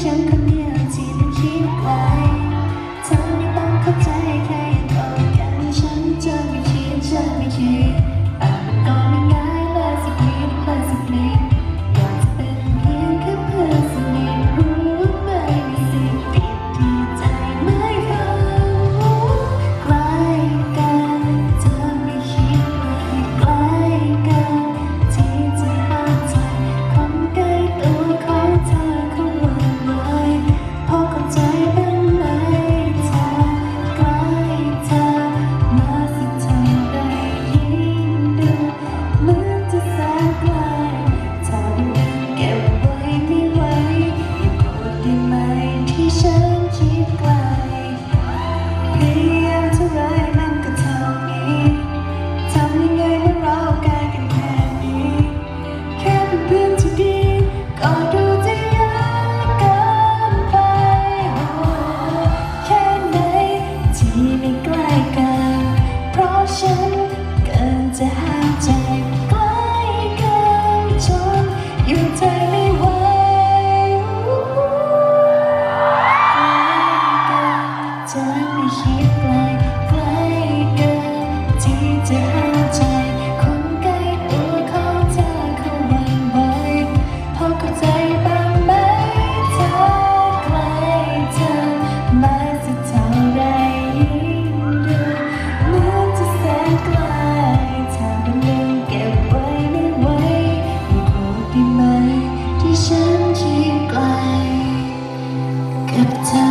แค่ฉั ไม่คิดไกลไกลเกินที่จะห้ามใจ คนใกล้ตัวของเเขวันไหวพอเข้าใจบ้างไหมเธอใกล้เธอมาสักเท่าไรยิ่งดูเหมือนจะแสนไกลเธอเป็นเรื่องเก็บไว้ไม่ไหวไม่โกรธได้ไหมที่ฉันคิดไกลกับเธอ